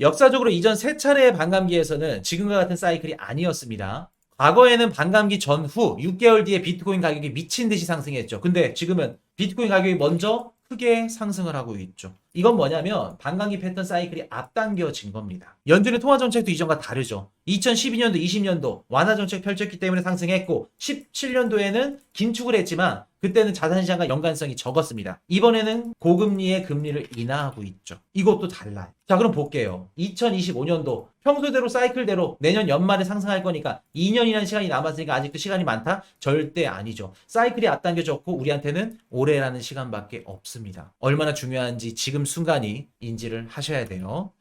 역사적으로 이전 세 차례의 반감기에서는 지금과 같은 사이클이 아니었습니다. 과거에는 반감기 전후 6개월 뒤에 비트코인 가격이 미친 듯이 상승했죠. 근데 지금은 비트코인 가격이 먼저 크게 상승을 하고 있죠. 이건 뭐냐면 반감기 패턴 사이클이 앞당겨진 겁니다. 연준의 통화 정책도 이전과 다르죠. 2012년도, 20년도 완화 정책 펼쳤기 때문에 상승했고 17년도에는 긴축을 했지만 그때는 자산시장과 연관성이 적었습니다. 이번에는 고금리의 금리를 인하하고 있죠. 이것도 달라요. 자, 그럼 볼게요. 2025년도 평소대로 사이클대로 내년 연말에 상승할 거니까 2년이라는 시간이 남았으니까 아직도 시간이 많다? 절대 아니죠. 사이클이 앞당겨졌고 우리한테는 올해라는 시간밖에 없습니다. 얼마나 중요한지 지금 순간이 인지를 하셔야 돼요.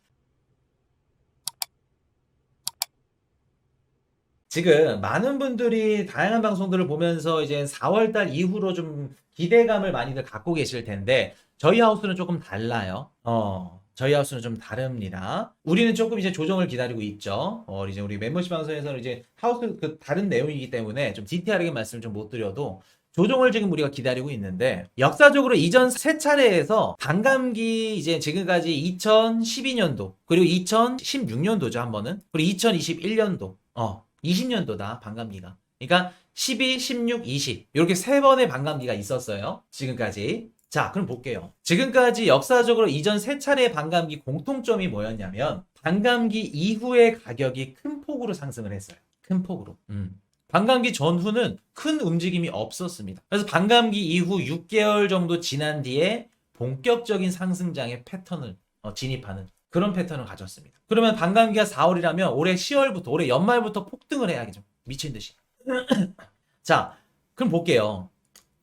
지금 많은 분들이 다양한 방송들을 보면서 이제 4월달 이후로 좀 기대감을 많이들 갖고 계실 텐데 저희 하우스는 조금 달라요. 어, 저희 하우스는 좀 다릅니다. 우리는 조금 이제 조정을 기다리고 있죠. 어, 이제 우리 멤버십 방송에서는 이제 하우스 그 다른 내용이기 때문에 좀 디테일하게 말씀을 좀 못 드려도 조정을 지금 우리가 기다리고 있는데 역사적으로 이전 세 차례에서 반감기 이제 지금까지 2012년도 그리고 2016년도죠 한 번은. 그리고 2021년도 어 20년도다 반감기가. 그러니까 12, 16, 20 이렇게 세 번의 반감기가 있었어요 지금까지. 자 그럼 볼게요. 지금까지 역사적으로 이전 세 차례의 반감기 공통점이 뭐였냐면 반감기 이후의 가격이 큰 폭으로 상승을 했어요. 큰 폭으로. 음. 반감기 전후는 큰 움직임이 없었습니다. 그래서 반감기 이후 6개월 정도 지난 뒤에 본격적인 상승장의 패턴을 어, 진입하는 그런 패턴을 가졌습니다. 그러면 반감기가 4월이라면 올해 10월부터 올해 연말부터 폭등을 해야겠죠. 미친 듯이. 자, 그럼 볼게요.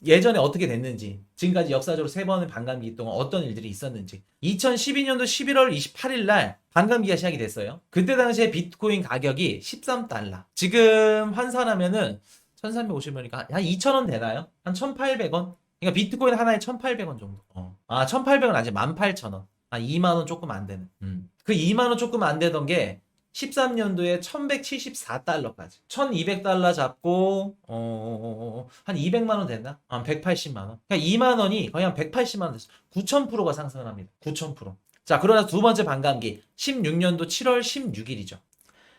예전에 어떻게 됐는지, 지금까지 역사적으로 세 번의 반감기 동안 어떤 일들이 있었는지. 2012년도 11월 28일 날 반감기가 시작이 됐어요. 그때 당시에 비트코인 가격이 13달러. 지금 환산하면은 1350원이니까 한 2,000원 되나요? 한 1,800원? 그러니까 비트코인 하나에 1,800원 정도. 어. 아, 1,800원 아니지. 18,000원. 한 2만 원 조금 안 되는. 음. 그 2만 원 조금 안 되던 게 13년도에 1174달러까지. 1200달러 잡고, 어, 한 200만 원 됐나? 한 180만 원. 그러니까 2만 원이 거의 한 180만 원 됐어. 9000%가 상승을 합니다. 9000%. 자, 그러나 두 번째 반감기. 16년도 7월 16일이죠.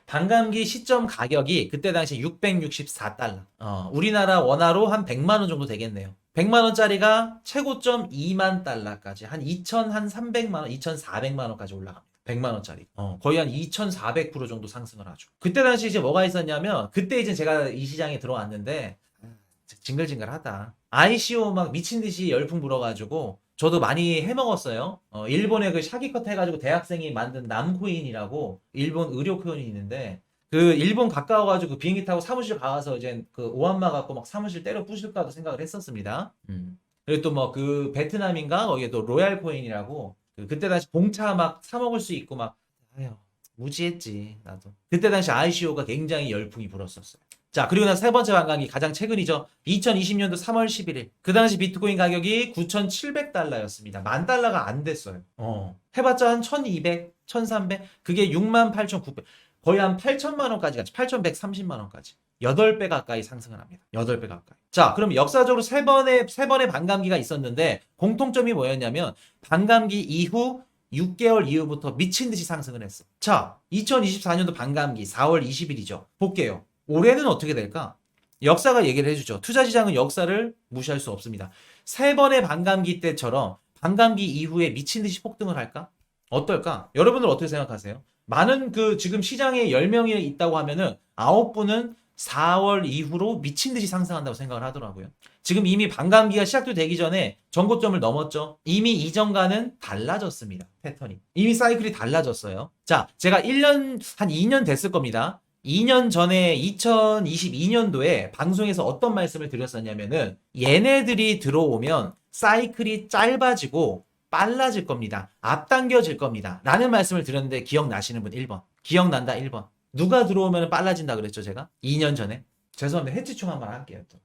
반감기 시점 가격이 그때 당시 664달러. 어, 우리나라 원화로 한 100만 원 정도 되겠네요. 100만 원짜리가 최고점 2만 달러까지 한 2천 한 300만 원, 2,400만 원까지 올라갑니다. 100만 원짜리. 어, 거의 한 2,400% 정도 상승을 하죠. 그때 당시 이제 뭐가 있었냐면 그때 이제 제가 이 시장에 들어왔는데 아, 징글징글하다. ICO 막 미친 듯이 열풍 불어가지고 저도 많이 해먹었어요. 어, 일본에 그 샤기컷 해가지고 대학생이 만든 남코인이라고 일본 의료 코인이 있는데 그 일본 가까워가지고 그 비행기 타고 사무실 가서 이제 그 오한마 갖고 막 사무실 때려 부실까도 생각을 했었습니다. 음. 그리고 또 뭐 그 베트남인가 거기에 또 로얄 코인이라고 그 그때 당시 봉차 막 사 먹을 수 있고 막 아유 무지했지 나도. 그때 당시 ICO가 굉장히 열풍이 불었었어요. 자, 그리고 난 세 번째 반감기 가장 최근이죠. 2020년도 3월 11일. 그 당시 비트코인 가격이 9,700달러였습니다. 만 달러가 안 됐어요. 어. 해봤자 한 1,200, 1,300. 그게 68,900. 거의 한 8천만 원까지 갔죠. 8,130만 원까지. 8배 가까이 상승을 합니다. 8배 가까이. 자, 그럼 역사적으로 세 번의, 세 번의 반감기가 있었는데 공통점이 뭐였냐면 반감기 이후 6개월 이후부터 미친 듯이 상승을 했어. 자, 2024년도 반감기 4월 20일이죠. 볼게요. 올해는 어떻게 될까? 역사가 얘기를 해주죠. 투자 시장은 역사를 무시할 수 없습니다. 세 번의 반감기 때처럼 반감기 이후에 미친 듯이 폭등을 할까? 어떨까? 여러분들 어떻게 생각하세요? 많은 그 지금 시장에 10명이 있다고 하면은 9분은 4월 이후로 미친 듯이 상승한다고 생각을 하더라고요. 지금 이미 반감기가 시작도 되기 전에 전고점을 넘었죠. 이미 이전과는 달라졌습니다. 패턴이. 이미 사이클이 달라졌어요. 자, 제가 1년, 한 2년 됐을 겁니다. 2년 전에 2022년도에 방송에서 어떤 말씀을 드렸었냐면은 얘네들이 들어오면 사이클이 짧아지고 빨라질 겁니다. 앞당겨질 겁니다. 라는 말씀을 드렸는데 기억나시는 분 1번. 기억난다 1번. 누가 들어오면 빨라진다 그랬죠 제가? 2년 전에. 죄송합니다. 해치총 한번 할게요 또.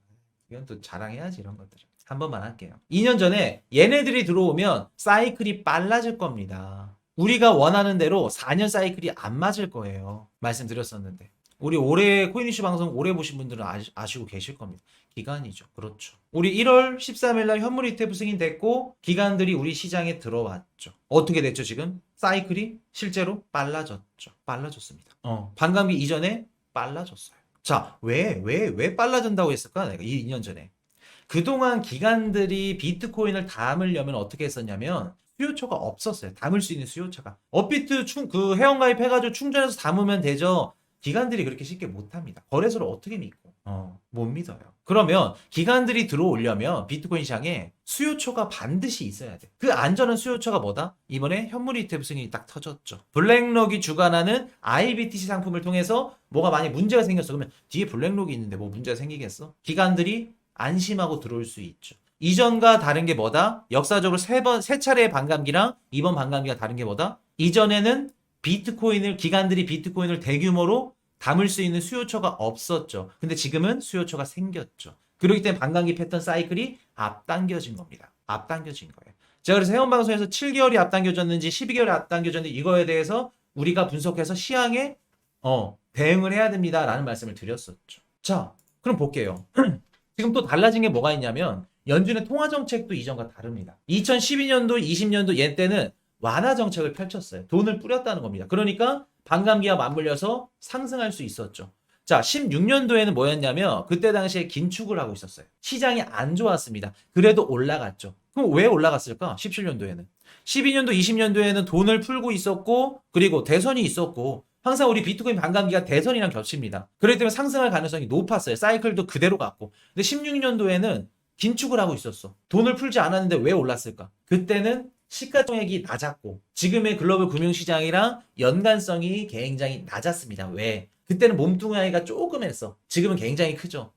이건 또 자랑해야지 이런 것들을. 한 번만 할게요. 2년 전에 얘네들이 들어오면 사이클이 빨라질 겁니다. 우리가 원하는 대로 4년 사이클이 안 맞을 거예요. 말씀드렸었는데. 우리 올해 코인이슈 방송 오래 보신 분들은 아시, 아시고 계실 겁니다. 기간이죠. 그렇죠. 우리 1월 13일 날 현물 ETF 승인 됐고 기관들이 우리 시장에 들어왔죠. 어떻게 됐죠, 지금? 사이클이 실제로 빨라졌죠. 빨라졌습니다. 어, 반감기 이전에 빨라졌어요. 자, 왜, 왜, 왜 빨라진다고 했을까? 내가 이 2년 전에. 그동안 기관들이 비트코인을 담으려면 어떻게 했었냐면 수요처가 없었어요. 담을 수 있는 수요처가. 업비트 충, 그 회원가입 해가지고 충전해서 담으면 되죠. 기관들이 그렇게 쉽게 못 합니다. 거래소를 어떻게 믿고? 어, 못 믿어요. 그러면 기관들이 들어오려면 비트코인 시장에 수요처가 반드시 있어야 돼. 그 안전한 수요처가 뭐다? 이번에 현물 ETF 승인이 딱 터졌죠. 블랙록이 주관하는 IBTC 상품을 통해서 뭐가 많이 문제가 생겼어. 그러면 뒤에 블랙록이 있는데 뭐 문제가 생기겠어? 기관들이 안심하고 들어올 수 있죠. 이전과 다른 게 뭐다? 역사적으로 세 번, 세 차례의 반감기랑 이번 반감기가 다른 게 뭐다? 이전에는 비트코인을, 기관들이 비트코인을 대규모로 담을 수 있는 수요처가 없었죠. 근데 지금은 수요처가 생겼죠. 그렇기 때문에 반감기 패턴 사이클이 앞당겨진 겁니다. 앞당겨진 거예요. 제가 그래서 회원 방송에서 7개월이 앞당겨졌는지 12개월이 앞당겨졌는지 이거에 대해서 우리가 분석해서 시황에 어, 대응을 해야 됩니다라는 말씀을 드렸었죠. 자, 그럼 볼게요. 지금 또 달라진 게 뭐가 있냐면 연준의 통화 정책도 이전과 다릅니다. 2012년도, 20년도 yen 때는 완화 정책을 펼쳤어요. 돈을 뿌렸다는 겁니다. 그러니까 반감기와 맞물려서 상승할 수 있었죠. 자, 16년도에는 뭐였냐면 그때 당시에 긴축을 하고 있었어요. 시장이 안 좋았습니다. 그래도 올라갔죠. 그럼 왜 올라갔을까? 17년도에는. 12년도, 20년도에는 돈을 풀고 있었고 그리고 대선이 있었고 항상 우리 비트코인 반감기가 대선이랑 겹칩니다. 그렇기 때문에 상승할 가능성이 높았어요. 사이클도 그대로 갔고. 근데 16년도에는 긴축을 하고 있었어. 돈을 풀지 않았는데 왜 올랐을까? 그때는 시가총액이 낮았고 지금의 글로벌 금융시장이랑 연관성이 굉장히 낮았습니다. 왜? 그때는 몸뚱아리가 조금 했어. 지금은 굉장히 크죠.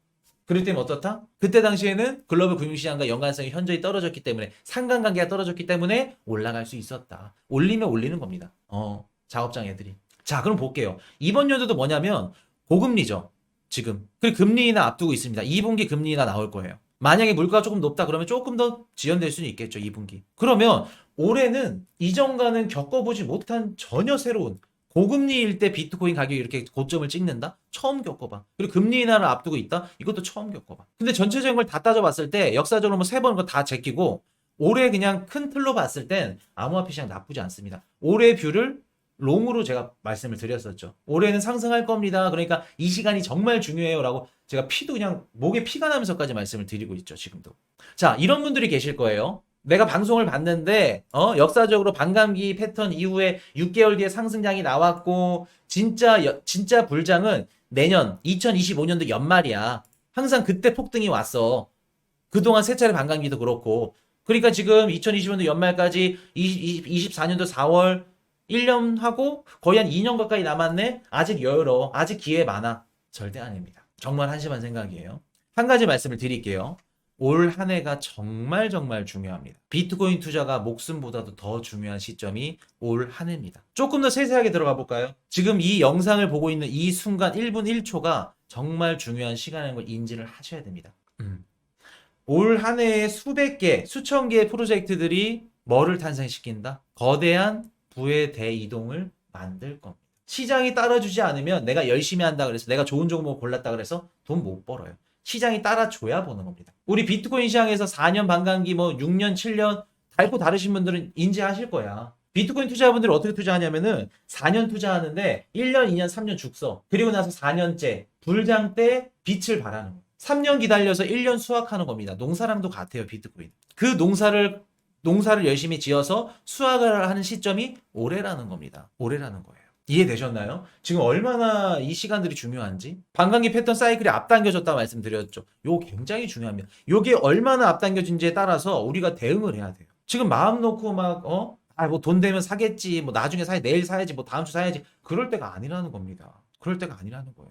그렇기 때문에 어떻다? 그때 당시에는 글로벌 금융시장과 연관성이 현저히 떨어졌기 때문에 상관관계가 떨어졌기 때문에 올라갈 수 있었다. 올리면 올리는 겁니다. 어, 작업장 애들이. 자, 그럼 볼게요. 이번 연도도 뭐냐면 고금리죠. 지금. 그리고 금리 인하 앞두고 있습니다. 2분기 금리 인하 나올 거예요. 만약에 물가가 조금 높다 그러면 조금 더 지연될 수는 있겠죠. 2분기. 그러면 올해는 이전과는 겪어보지 못한 전혀 새로운 고금리일 때 비트코인 가격이 이렇게 고점을 찍는다? 처음 겪어봐. 그리고 금리 인하를 앞두고 있다? 이것도 처음 겪어봐. 근데 전체적인 걸 다 따져봤을 때 역사적으로 뭐 세 번 거다 제끼고 올해 그냥 큰 틀로 봤을 땐 암호화폐 시장 나쁘지 않습니다. 올해 뷰를 롱으로 제가 말씀을 드렸었죠. 올해는 상승할 겁니다. 그러니까 이 시간이 정말 중요해요라고 제가 피도 그냥 목에 피가 나면서까지 말씀을 드리고 있죠. 지금도. 자, 이런 분들이 계실 거예요. 내가 방송을 봤는데 어, 역사적으로 반감기 패턴 이후에 6개월 뒤에 상승장이 나왔고 진짜 여- 진짜 불장은 내년 2025년도 연말이야. 항상 그때 폭등이 왔어. 그동안 세 차례 반감기도 그렇고. 그러니까 지금 2025년도 연말까지 24년도 4월 1년 하고 거의 한 2년 가까이 남았네. 아직 여유로워. 아직 기회 많아. 절대 아닙니다. 정말 한심한 생각이에요. 한 가지 말씀을 드릴게요. 올 한 해가 정말 정말 중요합니다. 비트코인 투자가 목숨보다도 더 중요한 시점이 올 한 해입니다. 조금 더 세세하게 들어가 볼까요? 지금 이 영상을 보고 있는 이 순간 1분 1초가 정말 중요한 시간인 걸 인지를 하셔야 됩니다. 음. 올 한 해에 수백 개, 수천 개의 프로젝트들이 뭐를 탄생시킨다? 거대한 부의 대이동을 만들 겁니다. 시장이 따라주지 않으면 내가 열심히 한다 그래서 내가 좋은 종목 골랐다 그래서 돈 못 벌어요. 시장이 따라줘야 보는 겁니다. 우리 비트코인 시장에서 4년 반감기 뭐 6년 7년 달고 다르신 분들은 인지하실 거야. 비트코인 투자자분들이 어떻게 투자하냐면은 4년 투자하는데 1년, 2년, 3년 죽서. 그리고 나서 4년째 불장 때 빛을 발하는 거예요. 3년 기다려서 1년 수확하는 겁니다. 농사랑도 같아요, 비트코인. 그 농사를 농사를 열심히 지어서 수확을 하는 시점이 올해라는 겁니다. 올해라는 거예요. 이해되셨나요? 지금 얼마나 이 시간들이 중요한지 반감기 패턴 사이클이 앞당겨졌다 말씀드렸죠. 요 굉장히 중요합니다. 요게 얼마나 앞당겨진지에 따라서 우리가 대응을 해야 돼요. 지금 마음 놓고 막 어? 아, 뭐 돈 되면 사겠지. 뭐 나중에 사야 내일 사야지. 뭐 다음 주 사야지. 그럴 때가 아니라는 겁니다. 그럴 때가 아니라는 거예요.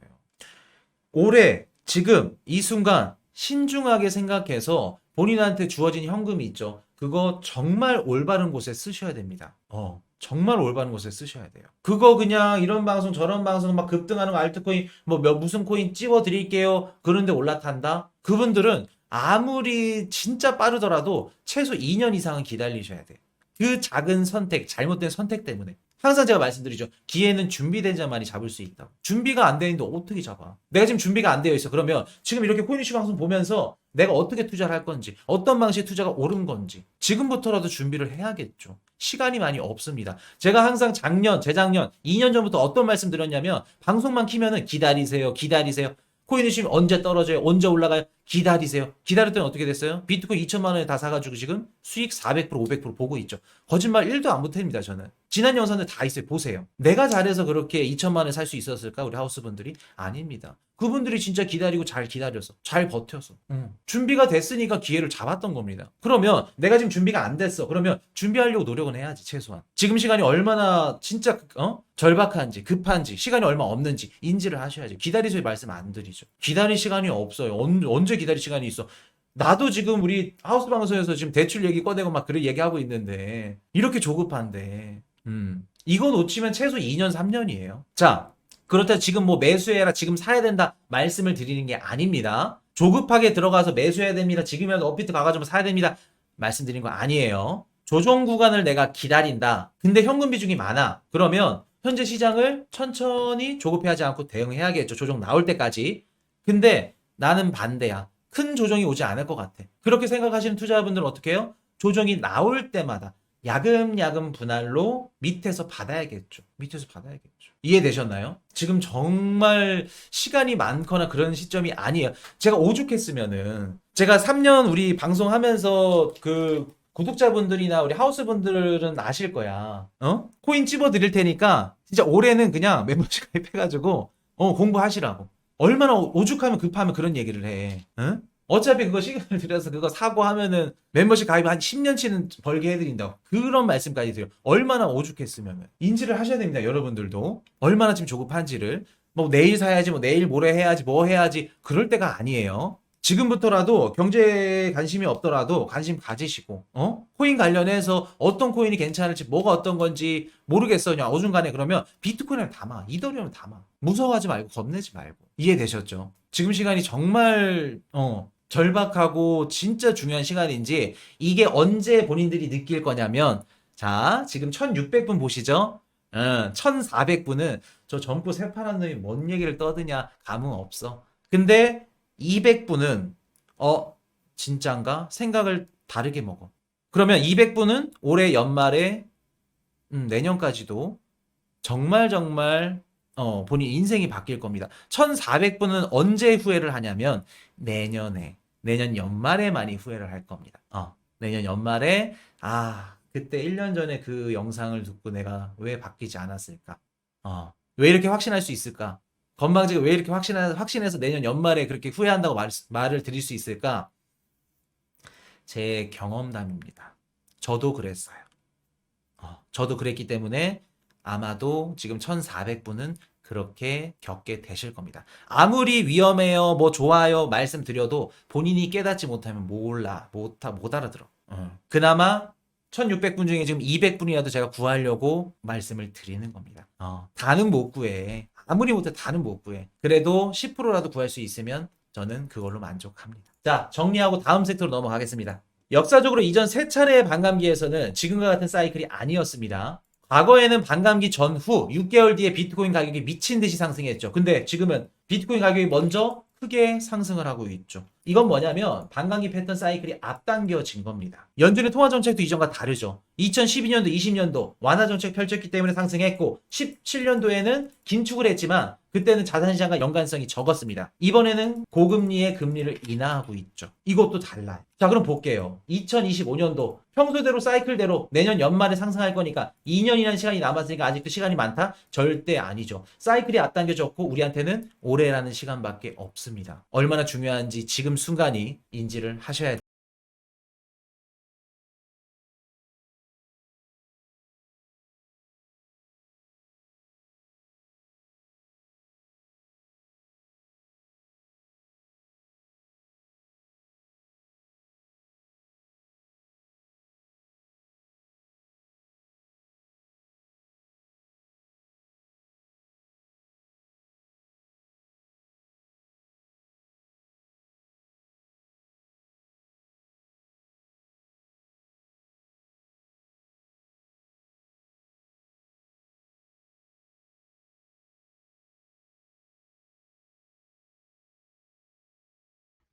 올해 지금 이 순간 신중하게 생각해서 본인한테 주어진 현금이 있죠. 그거 정말 올바른 곳에 쓰셔야 됩니다. 어. 정말 올바른 곳에 쓰셔야 돼요. 그거 그냥 이런 방송 저런 방송 막 급등하는 거 알트코인 뭐 몇 무슨 코인 찝어 드릴게요. 그런데 올라탄다. 그분들은 아무리 진짜 빠르더라도 최소 2년 이상은 기다리셔야 돼. 그 작은 선택, 잘못된 선택 때문에. 항상 제가 말씀드리죠. 기회는 준비된 자만이 잡을 수 있다. 준비가 안돼 있는데 어떻게 잡아? 내가 지금 준비가 안 되어 있어. 그러면 지금 이렇게 코인이슈 방송 보면서 내가 어떻게 투자를 할 건지, 어떤 방식의 투자가 옳은 건지 지금부터라도 준비를 해야겠죠. 시간이 많이 없습니다. 제가 항상 작년, 재작년, 2년 전부터 어떤 말씀 드렸냐면 방송만 키면은 기다리세요, 기다리세요. 코인이슈 언제 떨어져요? 언제 올라가요? 기다리세요. 기다렸더니 어떻게 됐어요? 비트코인 2천만 원에 다 사가지고 지금 수익 400% 500% 보고 있죠. 거짓말 1도 안 못합니다 저는. 지난 영상들 다 있어요. 보세요. 내가 잘해서 그렇게 2천만 원에 살 수 있었을까? 우리 하우스분들이? 아닙니다. 그분들이 진짜 기다리고 잘 기다려서 잘 버텨서 음. 준비가 됐으니까 기회를 잡았던 겁니다. 그러면 내가 지금 준비가 안 됐어. 그러면 준비하려고 노력은 해야지 최소한. 지금 시간이 얼마나 진짜 어? 절박한지 급한지 시간이 얼마 없는지 인지를 하셔야지. 기다리세요 말씀 안 드리죠. 기다릴 시간이 없어요. 언, 언제 기다릴 시간이 있어? 나도 지금 우리 하우스 방송에서 지금 대출 얘기 꺼내고 막 그런 얘기하고 있는데 이렇게 조급한데 음. 이거 놓치면 최소 2년 3년이에요. 자, 그렇다 지금 뭐 매수해라 지금 사야 된다 말씀을 드리는 게 아닙니다. 조급하게 들어가서 매수해야 됩니다. 지금이라도 업비트 가가지고 사야 됩니다. 말씀드린 거 아니에요. 조정 구간을 내가 기다린다. 근데 현금 비중이 많아. 그러면 현재 시장을 천천히 조급해하지 않고 대응해야겠죠. 조정 나올 때까지. 근데 나는 반대야. 큰 조정이 오지 않을 것 같아. 그렇게 생각하시는 투자자분들은 어떻게 해요? 조정이 나올 때마다 야금야금 분할로 밑에서 받아야겠죠. 밑에서 받아야겠죠. 이해되셨나요? 지금 정말 시간이 많거나 그런 시점이 아니에요. 제가 오죽했으면은 제가 3년 우리 방송하면서 그 구독자분들이나 우리 하우스분들은 아실 거야. 어? 코인 찝어 드릴 테니까 진짜 올해는 그냥 멤버십 가입해가지고 어 공부하시라고. 얼마나 오죽하면 급하면 그런 얘기를 해. 응? 어차피 그거 시간을 들여서 그거 사고 하면은 멤버십 가입 한 10년치는 벌게 해드린다고. 그런 말씀까지 드려요. 얼마나 오죽했으면. 인지를 하셔야 됩니다, 여러분들도. 얼마나 지금 조급한지를. 뭐 내일 사야지, 뭐 내일 모레 해야지, 뭐 해야지. 그럴 때가 아니에요. 지금부터라도 경제에 관심이 없더라도 관심 가지시고, 어? 코인 관련해서 어떤 코인이 괜찮을지, 뭐가 어떤 건지 모르겠어. 그냥 어중간에 그러면 비트코인을 담아. 이더리움을 담아. 무서워하지 말고, 겁내지 말고. 이해되셨죠? 지금 시간이 정말, 어, 절박하고 진짜 중요한 시간인지 이게 언제 본인들이 느낄 거냐면 자 지금 1600분 보시죠 어, 1400분은 저 점프 새파란 놈이 뭔 얘기를 떠드냐 감흥 없어 근데 200분은 어 진짠가 생각을 다르게 먹어 그러면 200분은 올해 연말에 음, 내년까지도 정말 정말 어, 본인 인생이 바뀔 겁니다 1400분은 언제 후회를 하냐면 내년에 내년 연말에 많이 후회를 할 겁니다. 어, 내년 연말에 아 그때 1년 전에 그 영상을 듣고 내가 왜 바뀌지 않았을까? 어, 왜 이렇게 확신할 수 있을까? 건방지게 왜 이렇게 확신하, 확신해서 내년 연말에 그렇게 후회한다고 말, 말을 드릴 수 있을까? 제 경험담입니다. 저도 그랬어요. 어, 저도 그랬기 때문에 아마도 지금 1400분은 그렇게 겪게 되실 겁니다. 아무리 위험해요, 뭐 좋아요 말씀드려도 본인이 깨닫지 못하면 몰라, 못, 못 알아들어. 어. 그나마 1600분 중에 지금 200분이라도 제가 구하려고 말씀을 드리는 겁니다. 어. 다는 못 구해. 아무리 못해 다는 못 구해. 그래도 10%라도 구할 수 있으면 저는 그걸로 만족합니다. 자, 정리하고 다음 섹터로 넘어가겠습니다. 역사적으로 이전 세 차례의 반감기에서는 지금과 같은 사이클이 아니었습니다. 과거에는 반감기 전후 6개월 뒤에 비트코인 가격이 미친 듯이 상승했죠. 근데 지금은 비트코인 가격이 먼저 크게 상승을 하고 있죠. 이건 뭐냐면 반감기 패턴 사이클이 앞당겨진 겁니다. 연준의 통화 정책도 이전과 다르죠. 2012년도, 20년도 완화 정책 펼쳤기 때문에 상승했고 17년도에는 긴축을 했지만 그때는 자산시장과 연관성이 적었습니다. 이번에는 고금리의 금리를 인하하고 있죠. 이것도 달라요. 자, 그럼 볼게요. 2025년도 평소대로 사이클대로 내년 연말에 상승할 거니까 2년이라는 시간이 남았으니까 아직도 시간이 많다? 절대 아니죠. 사이클이 앞당겨졌고 우리한테는 올해라는 시간밖에 없습니다. 얼마나 중요한지 지금 순간이 인지를 하셔야